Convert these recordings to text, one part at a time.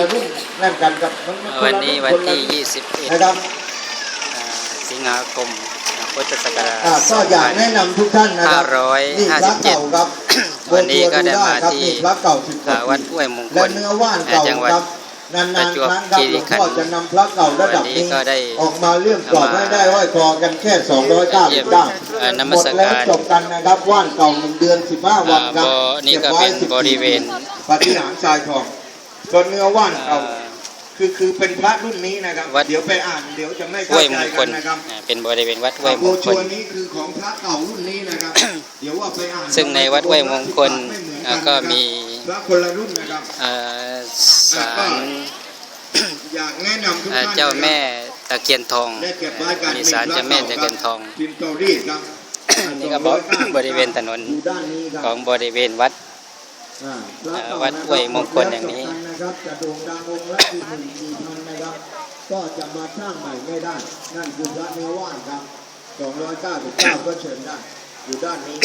ละรุ่นนั่นกันกับมัควันนี้วันที่ 21 21นะครับอ่าสิงหาคมพุทธศักราชอ่าก็อยากแนะนำทุกท่านนะครับ557นี่พระเก่าครับวันนี้ก็ได้มาครับที่ นี่พระเก่าสิบกอ่าว่าวัดปีห้วยมงคและลเนื้อว่านเก่าจังหวัด ครับนานประๆจวบครั้งครับคีหลรีวงขันธ์พ่อจะนำพระเก่าระดับวันนี้นี้ก็ได้ออกมาเรื่องกรอบมาให้ได้ห้อยคอกันแค่เยี่ยมเอ่อน299มัสการหมดแล้วจบกันนะครับว่านเก่าหนึ่งเดือน15วันครับอ่าบ่นี่ก็เป็นบริเวณ ปฏิหารทรายทอง ส่วนเนื้อว่านอ่าเก่าคือคือเป็นพระรุ่นนี้นะครับ วัด เดี๋ยวไปอ่านเดี๋ยวจะไม่ห้เข้าวยใจมงคกัลนนะครับอ่าเป็นบริเวณวัดห้วยมโบงคชัวลนี้คือของพระเก่ารุ่นนี้นะครับ เดี๋ยวว่าไปอ่านซึ่งในวัดห้วยมงคลไม่เหมือนอ่ากันก็นะครับมี พระคนละรุ่นนะครับอ่าศาลอยากแนะนำทุกอ่าท่านเจ้าแม่นะครับตะเคียนทองได้เก็บไว้กันมีศาลเจ้าแม่ตะเคียนทอง พิมพ์โตรีดครับ นี่ก็บอก บริเวณถนนอยู่ด้านนี้ครับของบริเวณวัดอ่าเอ่อ วัดห้วยมงคลอย่างนี้นะครับจะโด่งดังองค์ละสี่หมื่นสี่พันนะครับ ก็จะมาสร้างใหม่ไม่ได้ นั่นคือพระเนื้อว่านครับสองร้อยเก้าสิบเก้าก็เชิญได้ อยู่ด้านนี้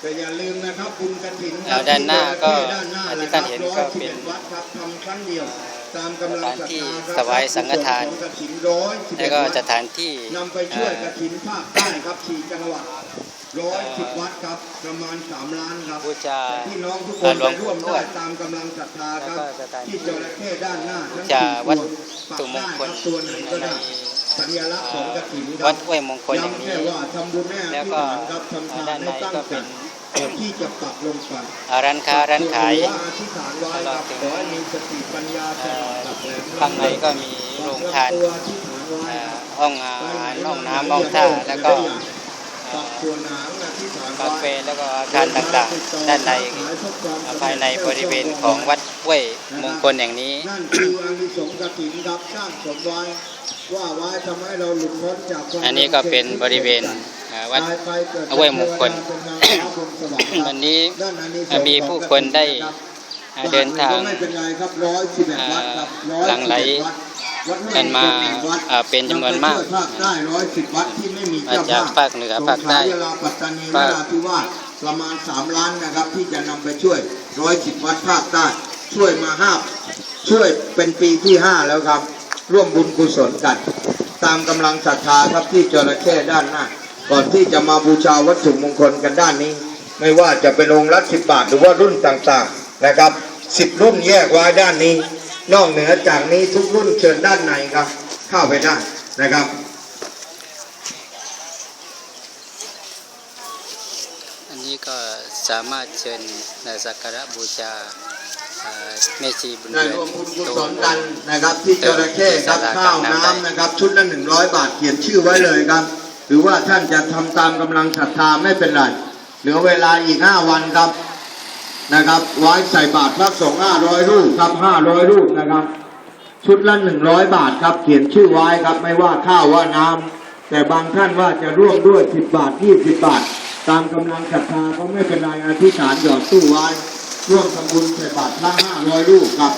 แต่อย่าลืมนะครับบุญกระถินครัแล้วด้านหน้าก็ที่ด้านหน้าที่นะคท่ารันเห็นร้อยก็สิบเป็เอ็นดวัดครับทำครั้งเดียวตามกำลังศรัทธาครับสถานที่ถวายสังฆทานของกฐินร้อยสิบแล้เอ็วดก็วัดสถานที่นำไปช่วยกระถินภาคใต้ครับสี่จังหวัด ร้อยสิบวัดครับประมาณสามล้านครับบูชาพี่น้องทุกคอ่านหลวไปงร่วมปู่ทวได้ดตามกำลังศรัทธาครับแล้วก็สถานที่ที่จระเข้ด้านหน้าทั้งจะสี่วัดตัวตุมงคลปักได้รับตัวไหนก็ได้สัญลักษณ์ของกระถินครัวับดห้วยมงคลอย่างย้ำนี้แค่ว่าทำบุญแน่แล้วที่ก็ฐานครับทำทานด้านในให้ตั้งก็ใจเป็นก่อนที่จะปักลงไปอ่าร้านค้าร้านขายว่าอธิษฐานไว้ครับขอให้มีสติปัญญาฉลาดหลักแหลมข้างในก็มีโรงทานตัวอธิษฐานไว้อ่าครับห้องอาหารห้องน้ำห้องท่าแล้วก็ ปักตัวหนางอธิษฐานกาไว้แฟแล้วก็อาคารต่างๆ ด้านในภายในบริเวณของวัดห้วยมงคลอย่างนี้นั่นคืออานิสงส์กฐินครับสร้างสมไว้ว่าไว้ทำให้เราหลุดพ้นจากความอันนี้ก็เป็นบริเวณอ่าวัดตายไปเกิดห้วยมงคลเป็นนางฟ้าบนสวรรค์ครับวันนี้ด้านอานิสงส์มีผู้คนได้อ่าเดินทางก็ไม่เป็นไรครับร้อยสิบเอ็ดวัดครับร้อยหลั่งไหลวัดวัด กันมาวัดอ่าเป็นจำนวนมากภาคใต้ร้อยสิบวัดที่ไม่มีมาเจ้าจากภาพภาคเหนือภาคใต้สงขลายลาปัตตานีนภาคราธิวาสประมาณสามล้านนะครับที่จะนำไปช่วยร้อยสิบวัดภาคใต้ช่วยมาห้าช่วยเป็นปีที่ห้าแล้วครับ ร่วมบุญกุศลกัน ตามกำลังศรัทธาครับที่จระเข้ด้านหน้า ก่อนที่จะมาบูชาวัตถุมงคลกันด้านนี้ ไม่ว่าจะเป็นองค์ละสิบบาทหรือว่ารุ่นต่างๆนะครับสิบรุ่นแยกไว้ด้านนี้ นอกเหนือจากนี้ทุกรุ่นเชิญด้านในครับ เข้าไปได้นะครับอันนี้ก็สามารถเชิญในสักการะบูชาอ่าแม่ชีบุญได้เรือนรวมบุญกุศลกันนะครับที่จระเข้ครับข้าวน้ำนะครับ ชุดละหนึ่งร้อยบาทเขียนชื่อไว้เลยครับ หรือว่าท่านจะทำตามกำลังศรัทธาไม่เป็นไรเหลือเวลาอีกห้าวันครับ นะครับไว้ใส่บาตรพระสงฆ์ห้าร้อยรูปครับห้าร้อยรูปนะครับ ชุดละหนึ่งร้อยบาทครับ เขียนชื่อไว้ครับไม่ว่าข้าวว่าน้ำแต่บางท่านว่าจะร่วมด้วยสิบบาทยี่สิบบาท ตามกำลังศรัทธาก็ไม่เป็นไรอธิษฐานหยอดตู้ไว้ ร่วมทำบุญใส่บาตรพระห้าร้อยรูปครับ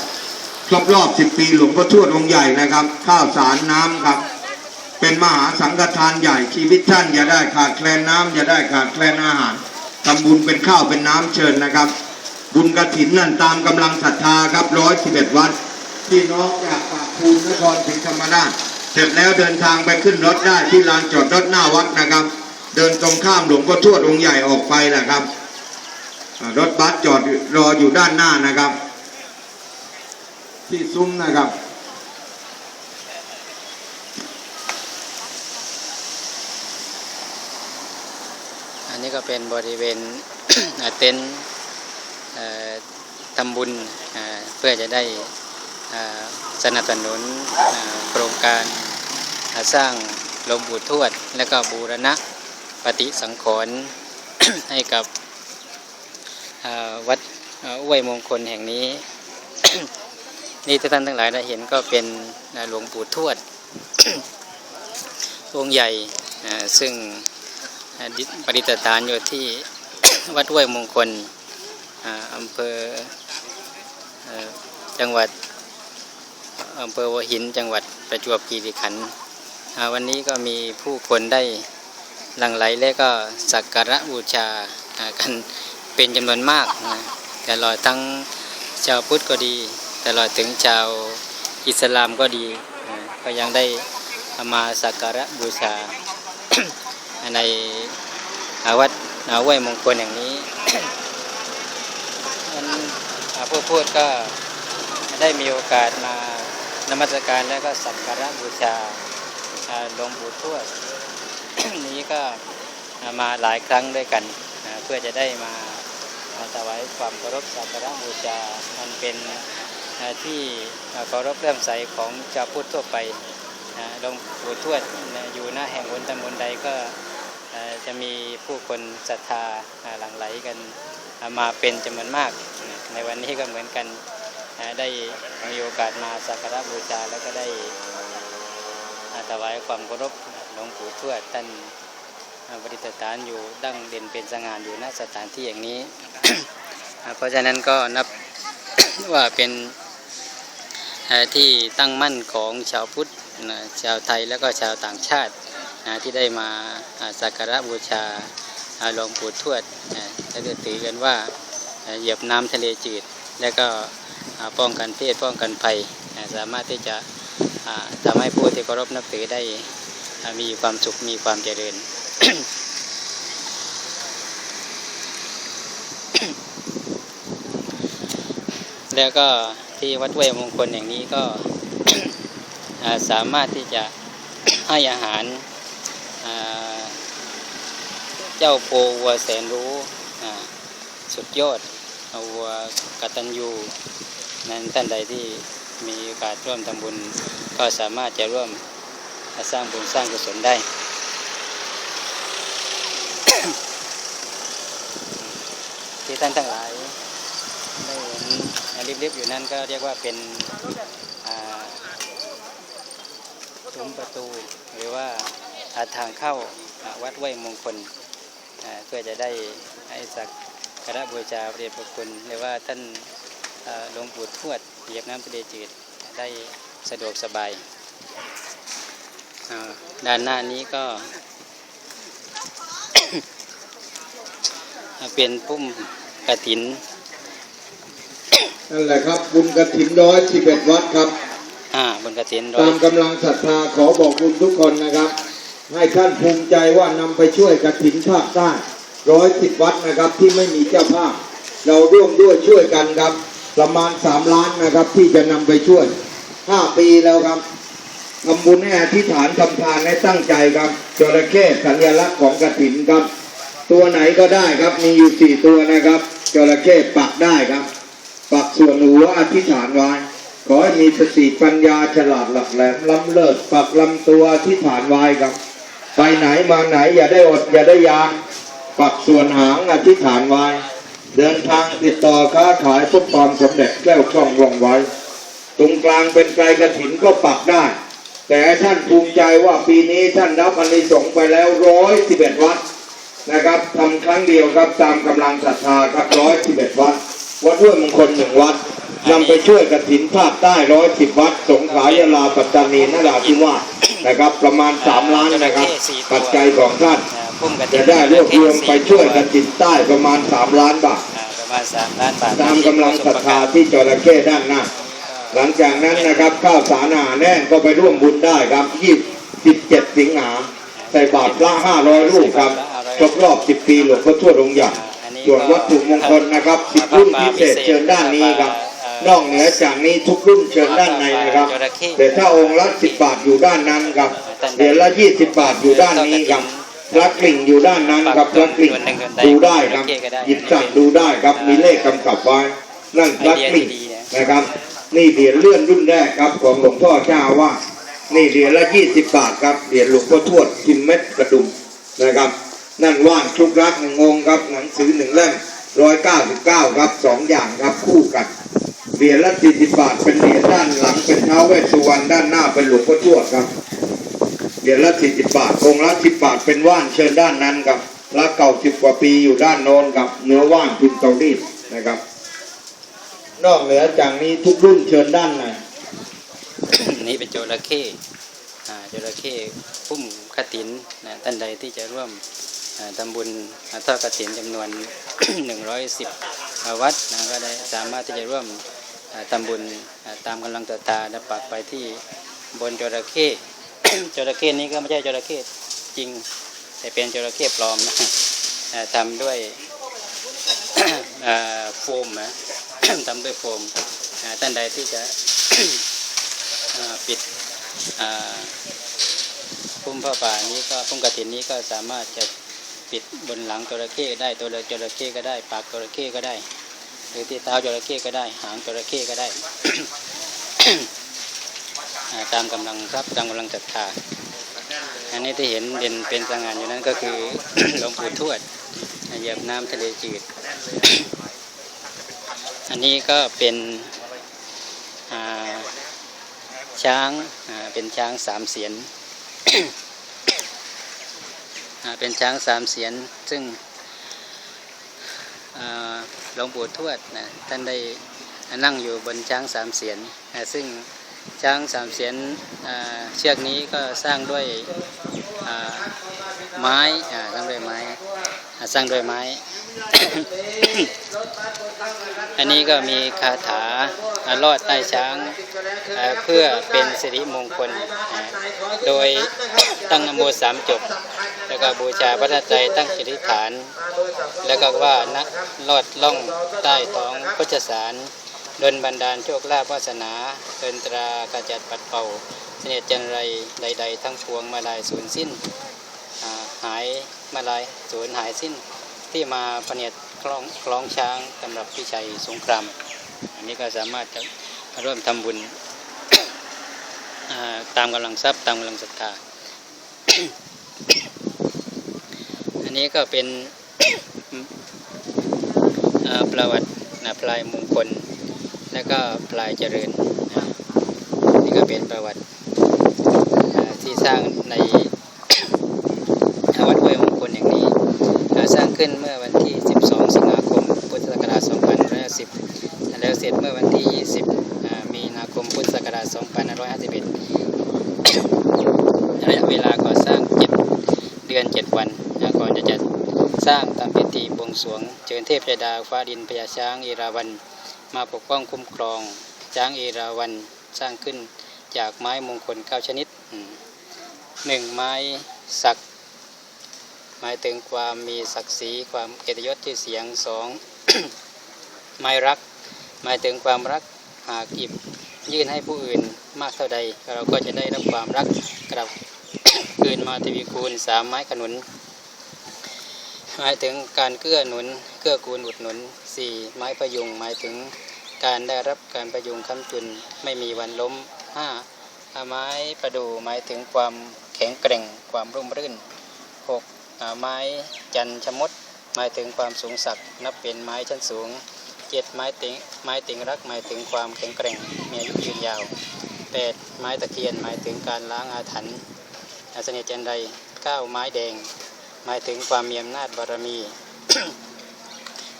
ครบรอบสิบปีหลวงพ่อทวดองค์ใหญ่นะครับ ข้าวสารน้ำครับเป็นมหาสังฆทานใหญ่ชีวิตท่านอย่าได้ขาดแคลนน้ำอย่าได้ขาดแคลนอาหารทำบุญเป็นข้าวเป็นน้ำเชิญนะครับ บุญกระถินนั่นตามกำลังศรัทธาครับร้อยสิบเอ็ดวัดพี่น้องจากปากภูมินครศรีธรรมราชเสร็จแล้วเดินทางไปขึ้นรถได้ที่ลานจอดรถหน้าวัดนะครับ เดินตรงข้ามหลวงพ่อทวดองค์ใหญ่ออกไปนะครับ รถบัสจอดรออยู่ด้านหน้านะครับ ที่ซุ้มนะครับอันนี้ก็เป็นบริเวณเต็นท์ ทำบุญเพื่อจะได้สนับสนุนโครงการสร้างหลวงปู่ทวด และก็บูรณะปฏิสังขรณ์ให้กับวัดอ่าห้วยมงคลแห่งนี้ นี่ท่านทั้งหลายได้เห็นก็เป็นหลวงปู่ทวดองค์ใหญ่ซึ่งปฏิสถานอยู่ที่วัดห้วยมงคลอำเภอ จังหวัดอำเภอหัวหินจังหวัดประจวบคีรีขันธ์วันนี้ก็มีผู้คนได้หลั่งไหลและก็สักการะบูชากันเป็นจำนวนมากนะแต่ลอยทั้งชาวพุทธก็ดี ตลอดถึงชาวอิสลามก็ดี ก็ยังได้มาสักการะบูชาในอาวัดอาห้วยมงคลอย่างนี้ ผู้พูดก็ได้มีโอกาสมานมัสการแล้วก็สักการะบูชาหลวงปู่ทวดนี้ก็มาหลายครั้งด้วยกัน เพื่อจะได้มาถวายความเคารพสักการะบูชามันเป็นที่เคารพเลื่อมใสของชาวพุทธทั่วไปหลวงปู่ทวดอยู่หน้าแห่งหนตำบลใดก็จะมีผู้คนศรัทธาหลั่งไหลกันมาเป็นจำนวนมาก ในวันนี้ก็เหมือนกันได้มีโอกาสมาสักการะบูชาแล้วก็ได้ถวายความเคารพหลวงปู่ทวดท่านประดิษฐานอยู่ดั้งเด่นเป็นสง่าอยู่ณสถานที่อย่างนี้ เพราะฉะนั้นก็นับว่าเป็นที่ตั้งมั่นของชาวพุทธชาวไทยแล้วก็ชาวต่างชาติที่ได้มาสักการะบูชาหลวงปู่ทวดนะและถือกันว่า เหยียบน้ำทะเลจืด แล้วก็ป้องกันเพศป้องกันภัย สามารถที่จะอ่าทำให้ผู้ที่เคารพนับถือได้มีความสุขมีความเจริญแล้วก็ที่วัดห้วยมงคลอย่างนี้ก็สามารถที่จะให้อาหารเจ้าโพวัวแสนรู้สุดยอด วัวกตัญญูนั้นท่านใดที่มีโอกาสร่วมทำบุญ ก็สามารถจะร่วมสร้างบุญสร้างกุศลได้ ที่ท่านทั้งหลายได้เห็นริบๆอยู่นั่นก็เรียกว่าเป็นซุ้มประตูหรือว่าทางเข้าวัดห้วมงคลเพื่อจะได้ให้สัก การะบูชาพระเดชพระคุณหรือว่าท่านอ่าหลวงปู่ทวดเหยียบน้ำทะเลจืดได้สะดวกสบายอ่าด้านหน้านี้ก็ เป็นพุ่มกระถินนั่นแหละครับบุญกระถินร้อยสิบเอ็ดวัดครับอ่าบนกระถินร้อตายมกำลังศรัทธาขอบอกคุณทุกคนนะครับ ให้ท่านภูมิใจว่านำไปช่วยกระถินภาคใต้ ร้อยสิบวัดนะครับที่ไม่มีเจ้าภาพ เราร่วมด้วยช่วยกันครับ ประมาณสามล้านนะครับที่จะนำไปช่วยห้าปีแล้วครับทำบุญให้อธิษฐานทำทานให้ตั้งใจครับจระเข้สัญลักษณ์ของกระถินครับ ตัวไหนก็ได้ครับมีอยู่สี่ตัวนะครับจระเข้ปักได้ครับ ปักส่วนหัวอธิษฐานไว้ขอให้มีสติปัญญาฉลาดหลักแหลมล้ำเลิศปักลำตัวอธิษฐานไว้ครับ ไปไหนมาไหนอย่าได้อดอย่าได้ยาก ปักส่วนหางอธิษฐานไว้ เดินทางติดต่อค้าขายพบความสำเร็จแก้วคล่องว่องไว้ ตรงกลางเป็นไกลกระถินก็ปักได้ แต่ท่านภูมิใจว่าปีนี้ท่านรับอานิสงส์ไปแล้วร้อยสิบเอ็ดวัดนะครับทำครั้งเดียวครับตามกำลังศรัทธาครับร้อยสิบเอ็ดวัด วัดห้วยมงคลหนึ่งวัดนำไปช่วยกระถินภาคใต้ร้อยสิบวัด สงขลายาลาปัตตานีนราธิวาสนะครับ ประมาณสามล้านนะครับ ปัจจัยของท่าน พุ่มกระถิจะนได้รวบรวมไปช่วยกระถินใต้ประมาณสามล้านบาท อ่าประมาณสามล้านบาทตามกำลังศรัทธาที่จระเข้ด้านหน้า หลังจากนั้นนะครับข้าวสารอาหารแน่นก็ไปร่วมบุญได้ครับ 27 สิงหาใส่บาตรละ 500 รูปครับครบรอบ 10 ปีหลวงพ่อทวดองค์ใหญ่อันนี้ส่วนวัตถุมงคลนะครับสิบรุ่นพิเศษเชิญด้านนี้ครับ นอกเหนือจากนี้ทุกรุ่นเชิญด้านในนะครับ แต่ถ้าองค์ละ 10 บาทอยู่ด้านนั้นครับเหรียญละ 20 บาทอยู่ด้านนี้ครับ พระกลิ่งอยู่ด้านนั้นครับพระกลิ่งดูได้ครับหยิบสั่งดูได้ครับมีเลขกำกับไว้ นั่นพระกลิ่งนะครับ นี่เหรียญเลื่อนรุ่นแรกครับ ของหลวงพ่อเจ้าอาว่าสนี่เหรียญละ20บาทครับเหรียญหลวงพ่อทวดพิมพ์เม็ดกระดุมนะครับ นั่นว่านชุกรักหนึ่งองค์ครับ หนังสือหนึ่งเล่มร้อยเก้าสิบเก้าครับสองอย่างครับคู่กันเหรียญละสี่สิบบาทเป็นเหรียญด้านหลังเป็นเท้าเวสสุวรรณด้านหน้าเป็นหลวงพ่อทวดครับ เหรียญละสี่สิบบาทองค์ละสิบบาทเป็นว่านเชิญด้านนั้นครับพระเก่าสิบกว่าปีอยู่ด้านโน้นครับเนื้อว่านพิมพ์เตารีดนะครับ นอกเหนือจากนี้ทุกรุ่นเชิญด้านในนี่เป็นจระเข้อ่าจระเข้พุ่มกระถินนะท่านใดที่จะร่วมทำบุญอ่าทอดกระถินจำนวน 110อ่าวัดนะก็ได้สามารถที่จะร่วมทำบุญตามกำลังศรัทธาและปักไปที่บนจระเข้ จระเข้นี้ก็ไม่ใช่จระเข้จริง แต่เป็นจระเข้ปลอมนะทำด้วยโฟมนะทำด้วยโฟมท่านใดที่จะปิดพุ่มผ้าป่านี้ก็พุ่มกระถินนี้ก็สามารถจะปิดบนหลังจระเข้ได้ตัวจระเข้ก็ได้ ปากจระเข้ก็ได้ หรือที่เท้าจระเข้ก็ได้ หางจระเข้ก็ได้ ตามกำลังทรัพย์ตามกำลังศรัทธาอันนี้ที่เห็นเด่นเป็นสง่าอยู่นั้นก็คือหลวงปู่ทวดเหยียบน้ำทะเลจืด อันนี้ก็เป็นช้างเป็นช้างสามเสียนเป็นช้างสามเสียนซึ่งหลวงปู่ทวดนะท่านได้นั่งอยู่บนช้างสามเสียนซึ่ง ช้างสามเสียนเชือกนี้ก็สร้างด้วยไม้สร้างด้วยไม้สร้างด้วยไม้ อันนี้ก็มีคาถาลอดใต้ช้างเพื่อเป็นสิริมงคล โดยตั้งนโมสามจบ แล้วก็บูชาพระใจตั้งจิริฐาน แล้วก็ว่านักลอดล่องใต้ท้องพุทธสาร ดลบันดาลโชคลาภวาสนาเดินตรากระจัดปัดเป่าเสน่ห์จันไรใด ๆ ทั้งพวงมาลายสูญสิ้นหายมาลายสูญหายสิ้น ที่มาพเนียดคล้องคล้องช้างสำหรับพิชัยสงครามอันนี้ก็สามารถจะร่วมทำบุญตามกำลังทรัพย์ตามกำลังศรัทธาอันนี้ก็เป็นประวัตินะพลายมงคล แล้วก็พลายเจริญ นี่ก็เป็นประวัติที่สร้างในวัดห้วยมงคลแห่างนี้ สร้างขึ้นเมื่อวันที่ 12 สิงหาคม พุทธศักราช2510 แล้วเสร็จเมื่อวันที่ 20 มีนาคม พุทธศักราช2551ระยะเวลาก่อสร้าง 7 เดือน 7 วันก่อนจะจัดสร้างตามพิธีบวงสรวง เชิญเทพยดาฟ้าดินพญาช้างเอราวัณ มาปกป้องคุ้มครอง ช้างเอราวัณสร้างขึ้นจากไม้มงคล9ชนิดหนึ่งไม้สัก หมายถึงความมีศักดิ์ศรีความเกียรติยศที่เสียงสองไม้รัก หมายถึงความรักหากหยิบยื่นให้ผู้อื่นมากเท่าใด เราก็จะได้รับความรักกลับคืนมาทวีคูณสามไม้ขนุน หมายถึงการเกื้อหนุน กื้อกูลอุดหนุนสี่ไม้พยุงหมายถึงการได้รับการประยุงค้ำจุนไม่มีวันล้มห้าไม้ประดู่หมายถึงความแข็งแกร่งความรุ่มรื่นหกอ่าไม้จันชมดหมายถึงความสูงสักนับเป็นไม้ชั้นสูงเจ็ดไม้ติงไม้ติงรักหมายถึงความแข็งแกร่งมีอายุยืนยาวแปดไม้ตะเคียนหมายถึงการล้างอาถรรพ์อาสนิทจันใดเก้าไม้แดง หมายถึงความมีอำนาจบารมี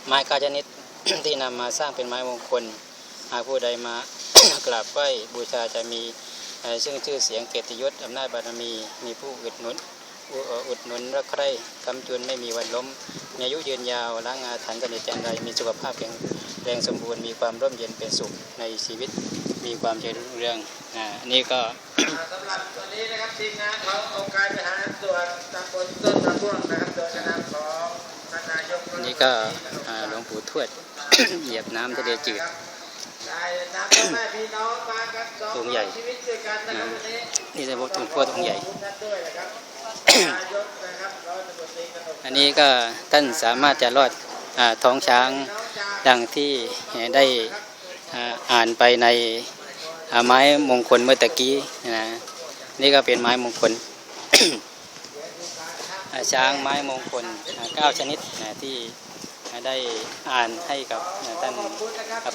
ไม้กาชนิดที่นำมาสร้างเป็นไม้มงคล หากผู้ใดมากราบไหว้บูชาจะมีเอ่อซึ่งชื่อเสียงเกียรติยศอำนาจบารมี มีผู้อุดหนุนอุดหนุนรักใคร่คำจุนไม่มีวันล้ม มีอายุยืนยาวล้างอาถรรพ์สนิทจันใดมีสุขภาพแข็งแรงสมบูรณ์มีความร่มเย็นเป็นสุขในชีวิตมีความเจริญรุ่งเรืองอ่าอันนี่ก็สำหรับวันนี้นะครับทีมงานขององค์การบริหารส่วนตำบลต้นมะม่วงนะครับโดยคณะของ นี่ก็หลวงปู่ทวด เหยียบน้ำทะเลจืดได้นำพ่อแม่พี่น้องใหญ่ชีวิตด้วยกันนะครับวันนี้นี่จะพบหลวงพ่อองใหญ่ อันนี้ก็ท่านสามารถจะรอดอท้องช้างดังที่ได้อ่าอ่านไปในไม้มงคลเมื่อตะกี้นะนี่ก็เป็นไม้มงคล ช้างไม้มงคลอ่าเก้าชนิดนะที่ได้อ่านให้กับอ่าท่าน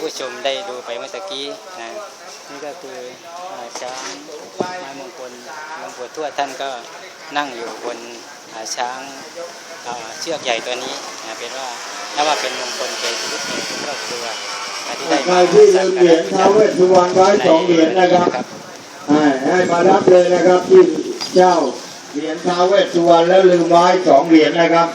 ผู้ชมได้ดูไปเมื่อตะกี้นะนี่ก็คืออ่าช้างไม้มงคลหลวงปู่ทวดท่านก็นั่งอยู่บนอ่าช้างเอ่อเชือกใหญ่ตัวนี้นะเป็นว่านับว่าเป็นมงคลแก่ชีวิตในครอบครัวนะที่ได้ใครที่ลืมเหรียญท้าวเวสสุวรรณไว้สองเหรียญนะครับให้ให้มารับเลยนะครับที่เจ้า เหรียญท้าวเวสสุวรรณแล้วลืมไว้สองเหรียญนะครับ